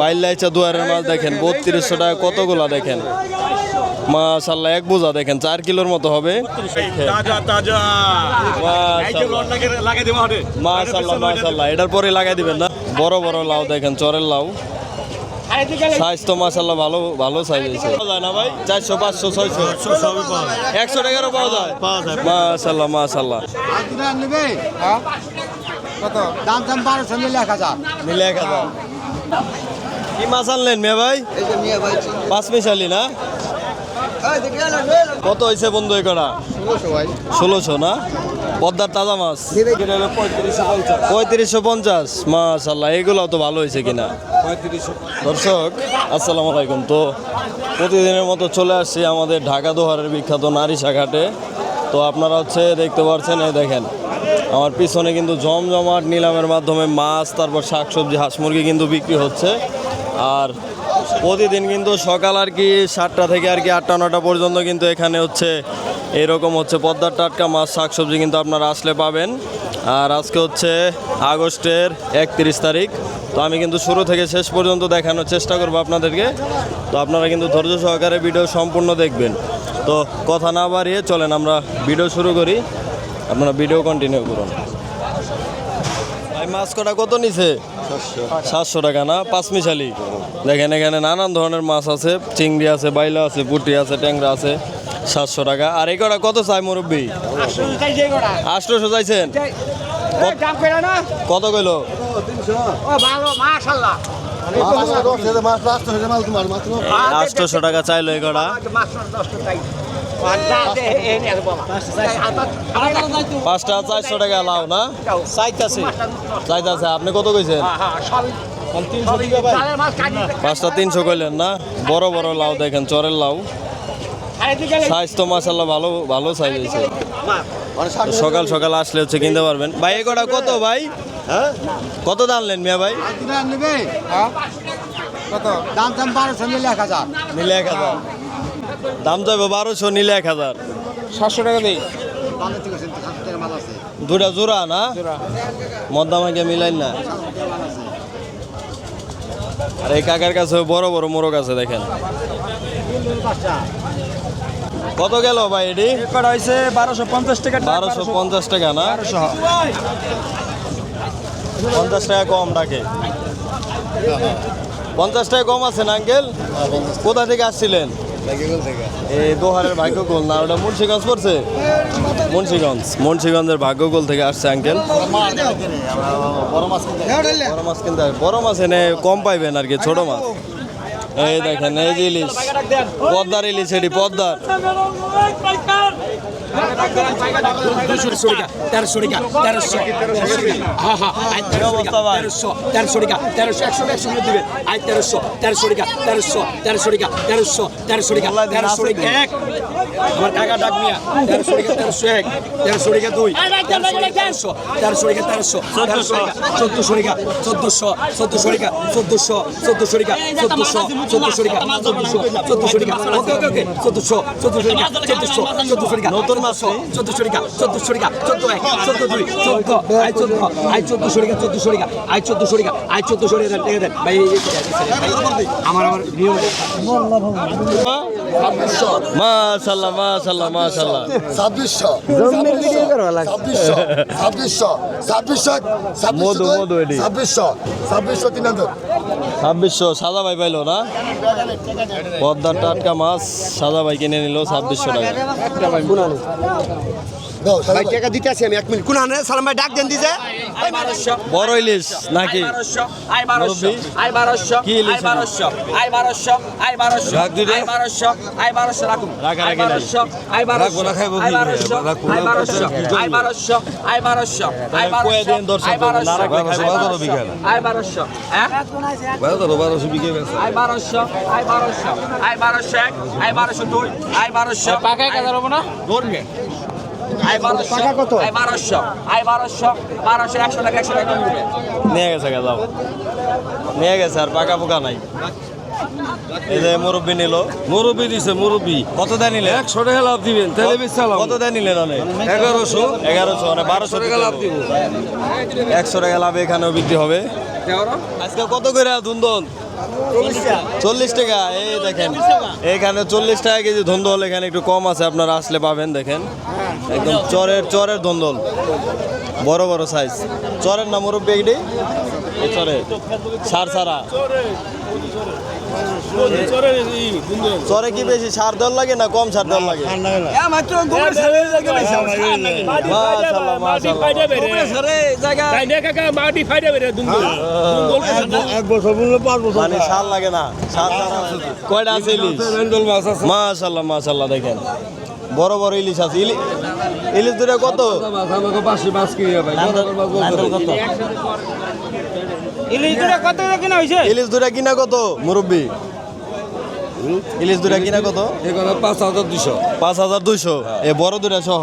বাইল্লাইচা দুয়ারের মাছ দেখেন বত্রিশশো টাকা কতগুলা দেখেন? মাশাল্লাহ এক বোঝা দেখেন চার কিলোর মতো হবে। তাজা তাজা। মাশাল্লাহ মাশাল্লাহ এটার পরে লাগাই দিবেন না। বড় বড় লাউ দেখেন চরের লাউ। সাইজ তো মাশাল্লাহ ভালো ভালো সাইজ হয়েছে পাওয়া যায় না ভাই চারশো পাঁচশো ছয়শো। একশো টাকারও পাওয়া যায়। মাশাল্লাহ মাশাল্লাহ নেবে? কত? দাম দাম বারোশো নিলে এক হাজার। মিলে এক হাজার। কি মাছ আনলেন মেয়ে ভাই? এই যে নিয়ে পাঁচ মিশালি না? কত হয়েছে বন্ধু একড়া ষোলোশো ষোলোশো না? পদ্মার তাজা মাছ। পঁয়ত্রিশশো পঞ্চাশ। মাশাল্লাহ এগুলো তো ভালো হয়েছে কিনা? দর্শক আসসালামু আলাইকুম। তো প্রতিদিনের মতো চলে আসছি আমাদের ঢাকা দোহারের বিখ্যাত নারী শাখাটে তো আপনারা হচ্ছে দেখতে পাচ্ছেন এই দেখেন। আমার পিছনে কিন্তু জমজমাট নিলামের মাধ্যমে মাছ, তারপর শাকসবজি, হাঁস মুরগি কিন্তু বিক্রি হচ্ছে। আর প্রতিদিন কিন্তু সকাল আর কি সাতটা থেকে আর কি আটটা নটা পর্যন্ত কিন্তু এখানে হচ্ছে এরকম হচ্ছে পদ্মার টাটকা মাছ, শাকসবজি কিন্তু আপনারা আসলে পাবেন। আর আজকে হচ্ছে আগস্টের একত্রিশ তারিখ। তো আমি কিন্তু শুরু থেকে শেষ পর্যন্ত দেখানোর চেষ্টা করব আপনাদেরকে। তো আপনারা কিন্তু ধৈর্য সহকারে ভিডিও সম্পূর্ণ দেখবেন। তো কথা না বাড়িয়ে চলেন, আমরা ভিডিও শুরু করি। আপনারা ভিডিও কন্টিনিউ করুন। ভাই মাছ কটা কত নিছে? সাতশো। টাকা না? পাঁচ মিশালি দেখেন এখানে নানান ধরনের মাছ আছে চিংড়ি আছে বাইলা আছে পুটি আছে ট্যাংরা আছে সাতশো টাকা। আর এই কটা কত চাই মুরব্বী? আটশোশো চাইছেন? কত কইলো? আটশোশো টাকা চাইলো এই কটা। পাঁচটা চারশো। টাকা লাও না? চাইতাছে চাইতাছে আপনি কত কইছেন? পাঁচটা তিনশো কইলেন না? বড় বড় লাউ দেখেন চরের লাউ। সাইজ তো মাসাল্লাহ ভালো ভালো সাইজ হয়েছে। সকাল সকাল আসলে হচ্ছে কিনতে পারবেন। ভাই এ কটা কত ভাই? হ্যাঁ? কত দানলেন মিয়া ভাই? কত? দাম দাম বারোশো নিলে এক হাজার। নিলে এক হাজার। দাম যাবে বারোশো নিলে এক হাজার। সাতশো টাকা দিই। দুটা জোড়া না? মদ্দামাকে মিলাই না। আর এই কাকার কাছে বড় বড় মোরগ আছে দেখেন। কত গেল ভাই এটি? হয়েছে বারোশো পঞ্চাশ টাকা বারোশো পঞ্চাশ টাকা না? পঞ্চাশ টাকা কম ডাকে। পঞ্চাশ টাকা কম আছে না আঙ্কেল? কোথা থেকে আসছিলেন? এই দোহারের গোল না, ওটা মুন্সিগঞ্জ পড়ছে? মুন্সিগঞ্জ, মুন্সিগঞ্জের ভাগ্যকুল থেকে আসছে আঙ্কেল। বড় মাছ কিনতে বড় মাছ এনে কম পাইবেন আর কি, ছোট মাছ। এই দেখেন, এই যে ইলিশ, পদ্মার ইলিশ, এটি পদ্মার। তেরোশো টাকা তেরোশো টাকা তেরোশো হ্যাঁ হ্যাঁ আই কি অবস্থা ভাই? তেরোশো তেরোশো টাকা তেরোশো একশো একশো করে দিবে আই তেরোশো তেরোশো টাকা তেরোশো তেরোশো টাকা তেরোশো তেরোশো টাকা তেরোশো টাকা এক আমার কাকা ডাক মিয়া তেরোশো টাকা তেরোশো এক তেরোশো টাকা তেরোশো তেরোশো তেরোশো টাকা তেরোশো তেরোশো টাকা টাকা টাকা টাকা টাকা টাকা টাকা টাকা নতুন মাস চোদ্দশো টাকা চোদ্দশো টাকা চোদ্দ এক চোদ্দ দুই চোদ্দ আই চোদ্দ আই চোদ্দশো টাকা চোদ্দশো টাকা আই চোদ্দশো টাকা আই চোদ্দশো টাকা দেন টাকা দেন ভাই এই- এই- আমার আমার নিয়ম। মধু, মধু তিন ছাব্বিশশো সাদা ভাই পাইলো না? পদ্মার টাটকা মাছ সাদা ভাই কিনে নিল ছাব্বিশশো টাকা। দাও সাদা ভাই। টাকা দিতে আছি আমি এক মিনিট। কোন আনে? সালাম ভাই ডাক দেন দিছে। বড় ইলিশ নাকি? বারোশো আই বারোশো আই বারোশো আই বারোশো আই বারোশো আই বারোশো আই বারোশো। আই বারোশো রাখুন রাখা আই রাখি নাই। বারোশো আই বারোশো আই বারোশো আই বারোশো আই বারোশো আই বারোশো আই বারোশো আই বারোশো না রাখলে খাবে। আই বারোশো আই বারোশো হ্যাঁ আই বারোশো আই বারোশো এক আই বারোশো দুই আই বারোশো পাকায় কাজ হব না ধরবে আই বারোশো আই বারোশো আই বারোশো বারোশো একশো টাকা একশো টাকা নিয়ে গেছে নিয়ে গেছে আর পাকা পোকা নাই মুরব্বি নিল। মুরব্বি দিছে মুরব্বি। কত দেয় নিলে? একশো টাকা লাভ দিবেন তাহলে বেচালাম কত দেয় নিলেন অনেক এগারোশো। এগারোশো মানে বারোশো টাকা লাভ দিব। একশো টাকা লাভ এখানেও বিক্রি হবে। আজকে কত করে ধুন্দল চল্লিশ টাকা। এই দেখেন এখানে চল্লিশ টাকা কেজি ধুন্দল এখানে একটু কম আছে আপনারা আসলে পাবেন দেখেন। একদম চরের চরের ধুন্দল। বড় বড় সাইজ চরের না মুরব্বী এটি এই চরে সার সারা। চরে কি বেশি? সার দল লাগে না কম সার দল লাগে। মানে সার লাগে না। সার কয়টা আছে ইলিশ রেন্ডল মাছ আছে। মাশাল্লাহ মাশাল্লাহ দেখেন। বড় বড় ইলিশ আছে। ইলি- ইলিশ দুটা কত? আমাকে পাশে মাছ কিনে। কত? ইলিশ দুটা কিনা কত? মুরব্বী। ইলিশ দুটা কিনা কত? এখানে পাঁচ হাজার দুশো পাঁচ হাজার দুইশো। এ বড় দুটা সহ?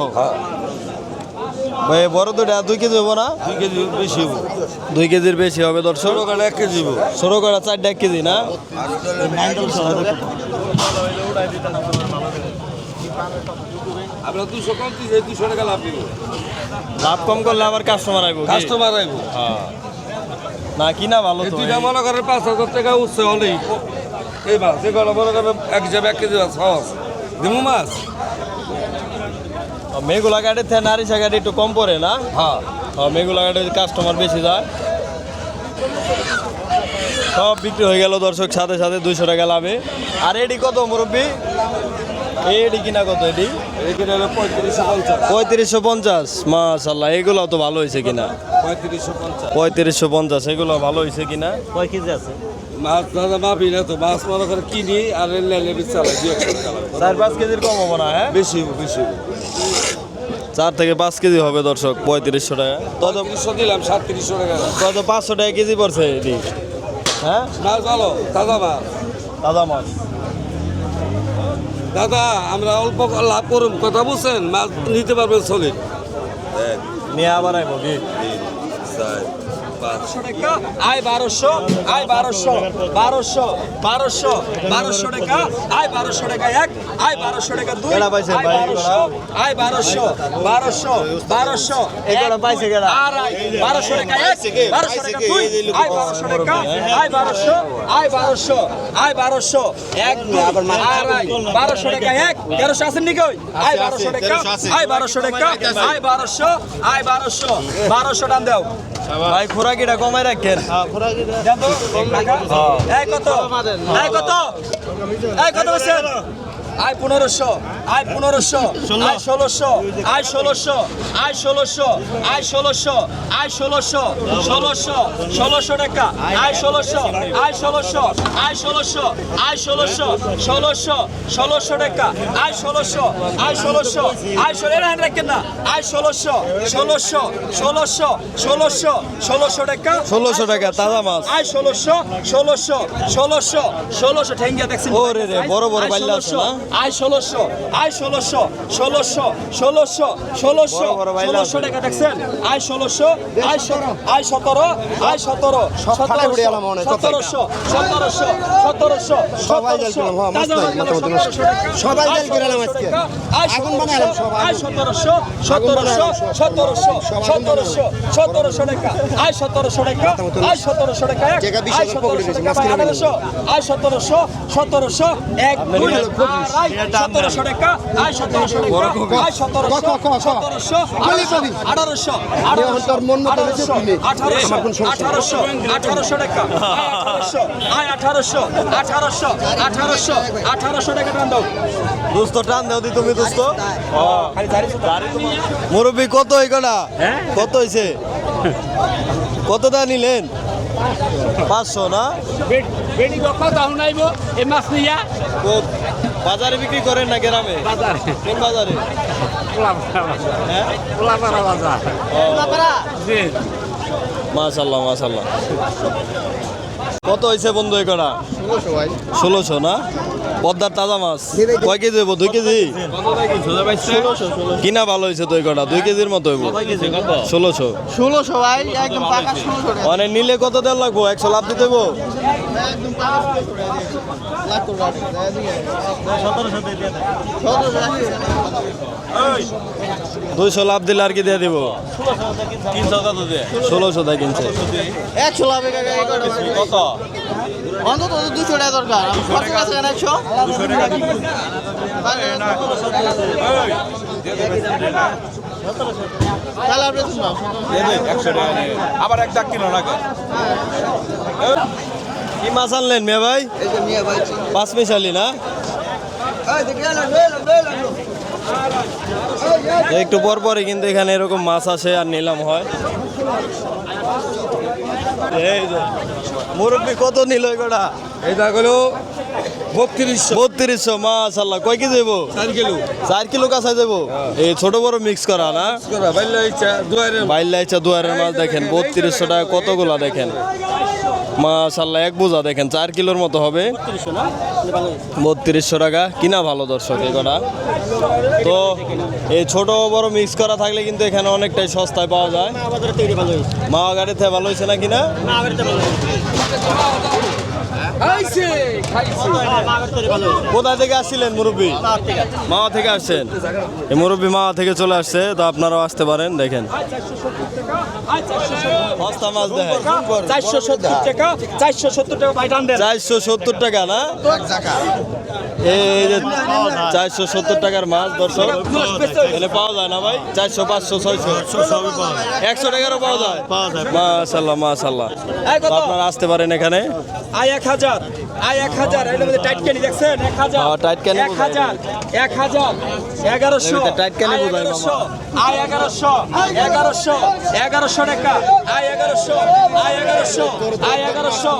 ভাই এ বড় দুটা দুই কেজি হব না? দুই কেজি বেশি হব দুই কেজির বেশি হবে দর্শক। ছোট কালে এক কেজি হব ছোট করা চারটা এক কেজি না? আমরা দুশো কম দিয়েছি দুশো টাকা লাভ দিব লাভ কম করলে আবার কাস্টমার আইব? কাস্টমার আইব। হ্যাঁ। না কিনা ভালো দুইটা মনে করেন পাঁচ হাজার টাকা উঠছে অনেক এই মাছ এগুলো মনে করেন এক হিসাবে এক কেজি মাছ সহজ। দিমু মাছ? মেঘুলা গাড়ির থেকে নারিশা গাড়ি একটু কম পড়ে না? হ্যাঁ। মেঘুলা গাড়ির কাস্টমার বেশি যায়? সব বিক্রি হয়ে গেল দর্শক সাথে সাথে দুইশো টাকা লাভে। আর এডি কত মুরব্বী? এডি কিনা কত এডি? পঁয়ত্রিশশো পঞ্চাশ। পঁয়ত্রিশশো পঞ্চাশ মাশাল্লাহ এগুলো তো ভালো হয়েছে কিনা? পঁয়ত্রিশশো পঞ্চাশ। পঁয়ত্রিশশো পঞ্চাশ এগুলো ভালো হয়েছে কিনা? কয় কেজি আছে? মাছ দাদা মাপি না তো মাছ মনে করে কিনি আর লেলে চালাই লাগবে। চার পাঁচ কেজির কম হব না হ্যাঁ? বেশি বেশি চার থেকে পাঁচ কেজি হবে দর্শক পঁয়ত্রিশশো টাকা। তত পঁয়ত্রিশশো দিলাম সাতত্রিশশো টাকা। তত পাঁচশো টাকা কেজি পড়ছে এডি হ্যাঁ? মাছ ভালো তাজা মাছ। দাদা মাছ। দাদা আমরা অল্প লাভ করুন কথা বুঝছেন? মাছ নিতে পারবেন সলিড। নিয়ে আবার আইব কি? আয় বারোশো আয় বারোশো বারোশো বারোশো বারোশো টাকা আয় বারোশো টাকা এক আয় বারোশো টাকা দুই আয় ভাই বারোশো আয় বারোশো বারোশো বারোশো আর বারোশো টাকা এক বারোশো টাকা দুই আয় বারোশো টাকা আয় বারোশো আয় বারোশো আয় বারোশো এক আর বারোশো টাকা এক তেরোশো আছেন নাকি ওই? আয় বারোশো টাকা আয় বারোশো টাকা আয় বারোশো আয় বারোশো বারোশো টান দাও। ভাই খোরাকিটা কমাই রাখেন দেন তো, টাকা। এই কত এই কত এই কত বলছেন আয় পনেরোশো আয় পনেরোশো আয় ষোলোশো আয় ষোলোশো আয় ষোলোশো আয় ষোলোশো আয় ষোলোশো ষোলোশো ষোলোশো টাকা আয় ষোলোশো আয় ষোলোশো আয় ষোলোশো আয় ষোলোশো ষোলোশো ষোলোশো টাকা আয় ষোলোশো আয় ষোলোশো আয় ষোলো এরা রাখেন না আয় ষোলোশো ষোলোশো ষোলোশো ষোলোশো ষোলোশো টাকা ষোলোশো টাকা তাজা মাছ আয় ষোলোশো ষোলোশো ষোলোশো ষোলোশো ঠেঙ্গিয়া দেখছেন ওরে রে, বড় বড় আয় বাইল্লা আছে না? আয় ষোলোশো আয় ষোলোশো ষোলোশো ষোলোশো ষোলোশো ষোলোশো। টাকা দেখছেন? আয় ষোলোশো আয় আয় সতেরো আয় সতেরো কত সতেরোশো সতেরোশো সতেরোশো সবাই জাল করলাম, হ্যাঁ, আগুন আয় সতেরোশো সতেরোশো সতেরোশো সতেরোশো সতেরোশো টাকা। আয় সতেরোশো টাকা আয় সতেরোশো টাকা। আয় সতেরোশো আয় সতেরোশো সতেরোশো এক দুই সতেরোশো টাকা আয় সতেরোশো টাকা আয় সতেরোশো ক, ক, ক, ক। সতেরোশো বলি, বলি। আঠারোশো এখন তোর মন মতো হয়েছে, আঠারোশো দিলে। আঠারোশো আমার কোনো সমস্যা নেই। আঠারোশো আঠারোশো টাকা আয় আঠারোশো আয় আঠারোশো আঠারোশো আঠারোশো আঠারোশো টাকা টান দাও দোস্ত টান দেও দি তুমি দোস্ত মুরব্বী কত এগুলা কত হয়েছে কতটা নিলেন পাঁচশো না বেটি কখন তখন এই মাছ নিয়া তো বাজারে বিক্রি করেন না গ্রামে? বাজারে। কোন বাজারে? হ্যাঁ? পোলাপাড়া বাজার। জি। মাশাল্লাহ মাশাল্লাহ কত হয়েছে বন্ধু এ কটা? ষোলোশো না? পদ্মার তাজা মাছ। কয় কেজি হইব? দুই কেজি? কিনা ভালো হয়েছে তো কটা? দুই কেজির মতো হইব। ষোলোশো। ষোলোশো ভাই একদম মানে নিলে কত দেড় লাগবো? একশো লাভ দিতে হইব? দুইশো লাভ দিলে আর কি দিয়ে দিব? ষোলোশো টাকা কিনছে একশো লাভে কত? অন্তত দুশো টাকা দরকার। আছে একশো? আবার এক কিলো লাগে কি মাছ আনলেন মেয়ে ভাই? এই যে পাঁচ মিশালি না? একটু পর পরই কিন্তু এখানে এরকম মাছ আসে আর নিলাম হয়। এই যে। মুরব্বী কত নিল এগুলা এটা হলো বত্রিশশো। বত্রিশশো মাছ আল্লাহ কয় কেজি দেবো চার কিলো। চার কিলো কাঁচা দেবো? এই ছোট বড় মিক্স করা না? বাইল্লা ইচ্ছা দুয়ারের মাছ দেখেন বত্রিশশো টাকা কতগুলা দেখেন? মাশাল্লাহ এক বোঝা দেখেন চার কিলোর মতো হবে। বত্রিশশো টাকা কিনা ভালো দর্শক এগুলা তো এই ছোট বড় মিক্স করা থাকলে কিন্তু এখানে অনেকটাই সস্তায় পাওয়া যায়। মা গাড়িতে ভালো হয়েছে। না? কিনা কোথা থেকে আসছিলেন মুরব্বী? মাওয়া থেকে আসছেন। এই মুরব্বী মাওয়া থেকে চলে আসছে তো আপনারাও আসতে পারেন দেখেন। সস্তা মাছ দেখেন চারশো সত্তর টাকা। চারশো সত্তর টাকা চারশো সত্তর টাকা না? এই যে চারশো সত্তর টাকার মাছ দর্শক। এখানে পাওয়া যায় না ভাই? চারশো পাঁচশো ছয়শো। একশো টাকারও পাওয়া যায়? মাশাল্লাহ মাশাল্লাহ। আপনারা আসতে পারেন এখানে। আয় এক হাজার আয় এক হাজার। টাইট ক্যানি দেখছেন? এক হাজার হ্যাঁ, টাইট ক্যানি এক হাজার এক হাজার এগারোশো। টাইট ক্যানি আয় বোঝায় এগারোশো, আয় এগারোশো এগারোশো এগারোশো টাকা। আয় এগারোশো আয় এগারোশো আয় এগারোশো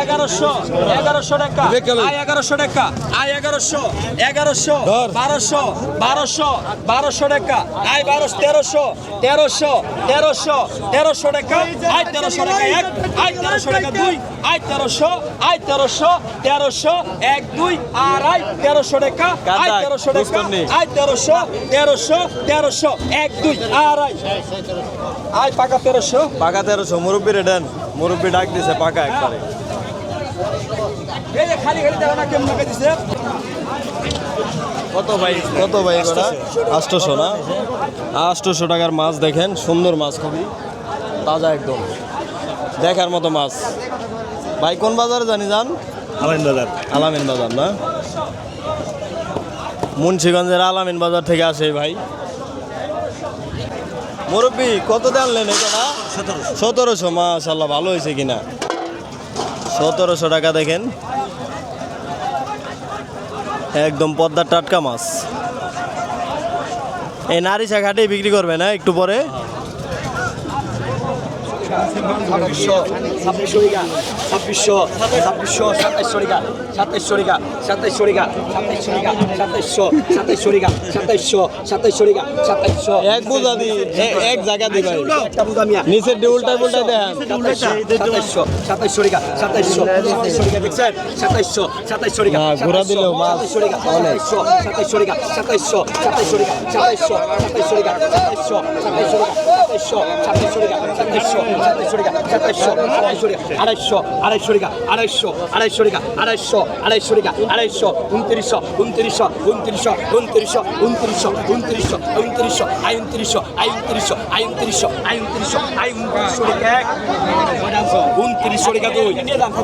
এগারোশো এগারোশো টাকা। আয় এগারোশো টাকা আয় এগারোশো এগারোশো বারোশো বারোশো বারোশো টাকা। আয় বারোশো তেরোশো তেরোশো তেরোশো তেরোশো টাকা আয় তেরোশো টাকা এক আয় তেরোশো টাকা দুই আয় তেরোশো আয় তেরোশো তেরোশো এক দুই আর আয় তেরোশো টাকা আয় তেরোশো টাকা বুঝতেন নি? আয় তেরোশো তেরোশো তেরোশো এক দুই আর আয়। আয় পাকা তেরোশো। পাকা তেরোশো মুরব্বী রেডেন মুরব্বী ডাক দিছে পাকা একবারে। কত ভাই? কত ভাই এগুলা? আটশোশো না? আটশোশো টাকার মাছ দেখেন সুন্দর মাছ খুবই। তাজা একদম। দেখার মতো মাছ। ভাই কোন বাজারে জানি যান? আলামিন বাজার। আলামিন বাজার না? মুন্সিগঞ্জের আলামিন বাজার থেকে আসে ভাই। মুরব্বী কত দিয়ে আনলেন এটা না সতেরোশো মাশাল্লাহ ভালো হয়েছে কিনা? সতেরোশো টাকা দেখেন। একদম পদ্মার টাটকা মাছ। এই নারিশা ঘাটে বিক্রি করবে না একটু পরে? ছাব্বিশশো ছাব্বিশশো ছাব্বিশশো ছাব্বিশশো সাতাইশশো রিগা সাতাইশশো রিগা সাতাইশশো রিগা সাতাইশশো রিগা সাতাইশশো সাতাইশশো রিগা সাতাইশশো সাতাইশশো রিগা সাতাইশশো এক বোঝা দি এক জায়গা দি ভাই একটা বুঝা মিয়া নিচের ডি উল্টায় উল্টায় দেখেন সাতাইশশো সাতাইশশো রিগা সাতাইশশো সাতাইশশো রিগা দেখছেন সাতাইশশো রিগা না, ঘোরা দিলেও মাছ সাতাইশশো রিগা সাতাইশশো সাতাইশশো রিগা সাতাইশশো সাতাইশশো রিগা সাতাইশশো সাতাইশশো রিগা সাতাইশশো সাতাইশশো রিগা সাতাইশশো সাতাইশশো রিগা সাতাইশশো সাতাইশশো রিগা আড়াইশো আড়াইশো আড়াইশো আড়াইশো রিগা আড়াইশো আড়াইশো রিগা আড়াইশো উনত্রিশশো উনত্রিশশো উনত্রিশশো উনত্রিশশো উনত্রিশশো উনত্রিশশো উনত্রিশশো আই উনত্রিশশো আই উনত্রিশশো আই উনত্রিশশো আই উনত্রিশশো আই উনত্রিশশো রিগা এক উনত্রিশশো রিগা দুই।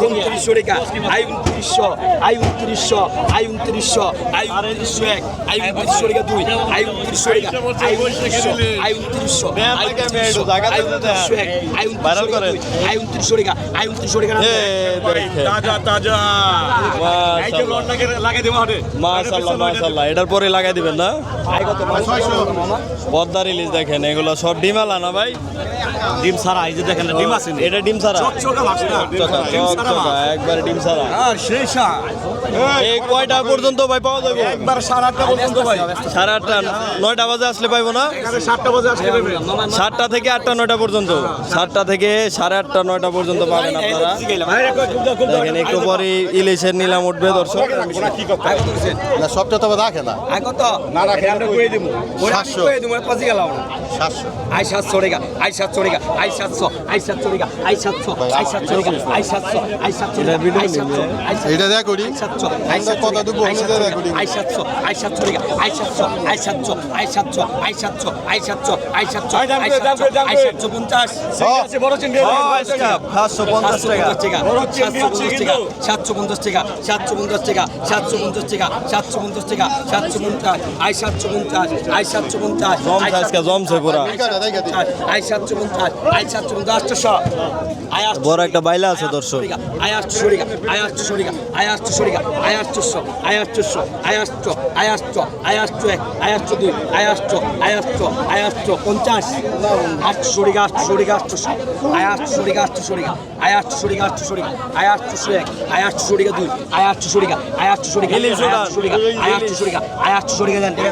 উনত্রিশশো রিগা আই উনত্রিশশো আই উনত্রিশশো আই উনত্রিশশো আই উনত্রিশশো এক। আই উনত্রিশশো রিগা দুই। আই উনত্রিশশো রিগা আই উনত্রিশশো আই উনত্রিশশো আই উনত্রিশশো আই উনত্রিশশো এক আই উনত্রিশশো রিগা দুই। আই উনত্রিশশো রিগা আই উনত্রিশশো রিগা তাজা। তাজা এটার পরে লাগাই দিবেন না? পদ্মার রিলিজ দেখেন এগুলো সব ডিম আলা না ভাই? ডিম সারা এই যে দেখেন ডিম আছে এটা ডিম একবারে ডিম সারা আর এই কয়টা পর্যন্ত ভাই পাওয়া যাবে? একবার সাড়ে আটটা পর্যন্ত ভাই। সাড়ে আটটা নয়টা বাজে আসলে পাইবো না? সাতটা বাজে পারবে সাতটা থেকে আটটা নয়টা পর্যন্ত। সাতটা থেকে সাড়ে আটটা নয়টা পর্যন্ত পাবেন আপনারা। দেখেন একটু পরে ইলিশের নিলাম উঠবে দর্শক। না সবটা তবে রাখে না। আই কত না রাখে আমরা কই দেবো সাতশো। আই সাতশো রেগা আই সাতশো রেগা আই সাতশো আই সাতশো রেগা আই সাতশো আই সাতশো আই সাতশো আই এটা আই সাতশো আই সাতশো। এটা দেখ করি সাতশো আই সাতশো আই সাতশো আই সাতশো আই সাতশো আই সাতশো আই সাতশো আই সাতশো আই সাতশো আই সাতশো আই সাতশো পঞ্চাশ বড় সাতশো পঞ্চাশ টাকা। সাতশো পঞ্চাশ টাকা সাতশো পঞ্চাশ টাকা সাতশো পঞ্চাশ টাকা সাতশো পঞ্চাশ টাকা সাতশো পঞ্চাশ আই সাতশো পঞ্চাশ আই সাতশো পঞ্চাশ আই সাতশো পঞ্চাশ আই সাতশো পঞ্চাশ আটশো আই আটশো বড় একটা বাইলা আছে দর্শক। আই আটশো আই আটশো আয়াশ্চস্য আয়াশ্চস্য আয়াশ্চ আয়াশ্চ আয়াশ্চ এক আয়াশ্চ দুই আয়াশ্চ আয়াশ্চ আয়াশ্চ পঞ্চাশ আট সরিগা আট সরিগা আটশো আয়াশ্চ সরিগা আটশো সরিগা আয়াশ্চ সরিগা আটশো সরিগা আয়াশ্চ এক আয়াশ্চ সরিগা দুই আয়াশ্চ সরিগা আয়াশ্চ সরিগা আয়াশ্চ সরিগা আয়াশ্চ সরিগা আয় আসছো সরিয়ে দেন ঠিক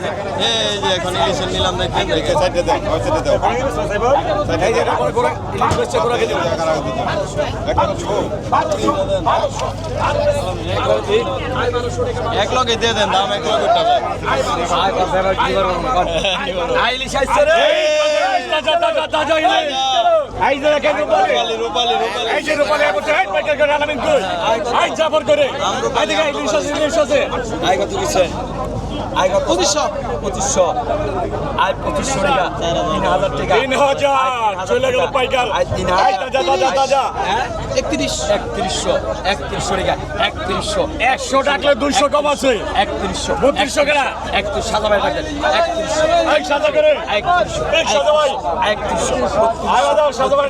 এই যে এখন ইলিশের নিলাম দেখেন এই সাইডে দেন ওই সাইডে দাও এই যে এটা করে ইলিশ বেচে করে গেছে এখন ছো এক লগে দিয়ে দেন দাম এক লগে টাকা কি করব আয় ইলিশ আসছে রে। তাজা তাজা তাজা ইলিশ। আই যারা কেন রূপালী। রূপালী রূপালী এই যে রূপালী আবার রাইট মাইকেল করে আলামিন করে। আই জাফর করে। আই দিকে ইলিশ আছে ইলিশ আছে। আই কত কিছু পঁচিশশো। পঁচিশশো। আই পঁচিশশো টাকা। তিন হাজার টাকা তিন হাজার চলে গেল পাইকার। তিন তাজা তাজা একত্রিশ। একত্রিশশো। একত্রিশশো টাকা। একত্রিশশো। একশো টাকলে দুইশো কম আছে। একত্রিশশো। বত্রিশশো কেনা একত্রিশ। সাদা ভাই টাকা একত্রিশশো। সাজা করে। একত্রিশশো। সাদা ভাই। একত্রিশশো। দাও ভাই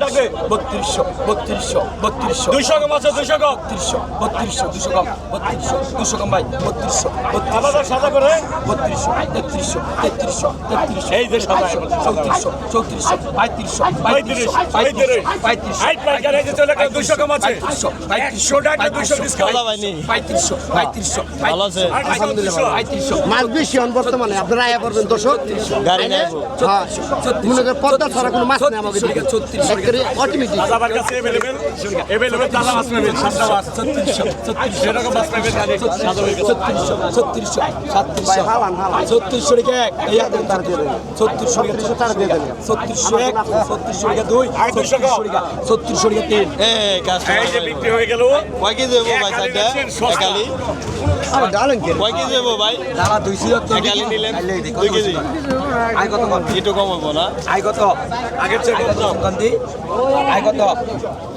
বত্রিশশো। বত্রিশশো। বত্রিশশো। দুইশো কম আছে দুইশো কম। বত্রিশশো। বত্রিশশো। দুশো কম। বত্রিশশো। দুশো কম ভাই। বত্রিশশো। আলাদা সাজা করে। বত্রিশশো তেত্রিশশো তেত্রিশশো তেত্রিশশো এই যে চৌত্রিশশো চৌত্রিশশো পঁয়ত্রিশশো পঁয়ত্রিশশো পঁয়ত্রিশশো পঁয়ত্রিশশো পঁয়ত্রিশশো পঁয়ত্রিশশো পঁয়ত্রিশশো মাছ বেশি হন বর্তমানে আপনারা আয়া পড়বেন দর্শক। গাড়ি হ্যাঁ। মনে করেন পদ্মা ছাড়া কোনো মাছ নেই আমাদের একেবারে অটোমেটিক আমার কাছে অ্যাভেলেবেল অ্যাভেলেবেল তাজা মাছ পাবেন সাতটা মাছ। ছত্রিশশো ছত্রিশশো সেরকম মাছ পাবেন খালি ছত্রিশশো ছত্রিশশো সাতত্রিশশো হালান, হালান। ছত্রিশশো রেখে এক এই হাতে তার দিয়ে দেন ছত্রিশশো রেখে ছত্রিশশো তার দিয়ে দেন। ছত্রিশশো এক ছত্রিশশো রেখে দুই আর দুইশো ছত্রিশশো রেখে ছত্রিশশো রেখে তিন। এ কাস্টমার যে বিক্রি হয়ে গেল। কয় কেজি দেবো ভাই সাইডটা একালি আরে ডালেন কে? কয় কেজি দেবো ভাই? দাদা দুইশো একালি নিলেন। দুই কেজি? আয় কত কম একটু কম হব না? আয় কত? আগের চেয়ে কত কান্দি আয় কত?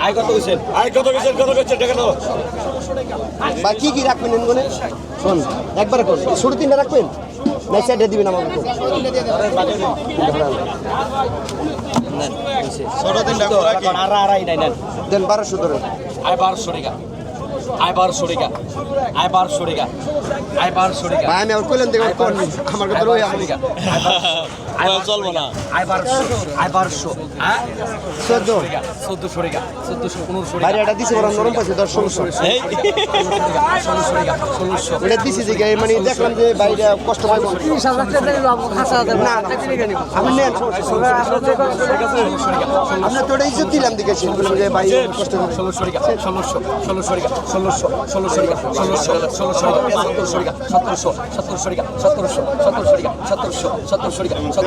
আয় কত হয়েছেন আয় কত গেছে কত গেছে টাকা দাও। বা কি কি রাখবেন এনগনে? শোন একবারে কোন ছোট তিনটা রাখবেন? রাখবেন না সাইডে দিবেন আমাকে দেন বারোশো ধরে। আয় বারোশো টাকা। আইবার সরিকা আইবার সরিকা আইবার সরিকা আমি আর কইলেন দেখো আমার কথা রই আইবার চলবো না আয় বারোশো আয় বারোশো হ্যাঁ চোদ্দ চোদ্দশো টাকা চোদ্দশো পনেরোশো বাইরে এটা দিছে ওরা নরম পাইছে দশ ষোলোশো ষোলোশো টাকা ষোলোশো এটা দিছি যে মানে দেখলাম যে বাইরে কষ্ট পাইব না না আমি নেন আমরা তো ওটা ইজ্জত দিলাম দেখেছি বললাম যে ভাই কষ্ট ষোলোশো টাকা ষোলোশো ষোলোশো টাকা ষোলোশো ষোলোশো টাকা ষোলোশো ষোলোশো টাকা সতেরোশো টাকা সতেরোশো সতেরোশো টাকা সতেরোশো সতেরোশো সতেরোশো সতেরোশো সতেরোশো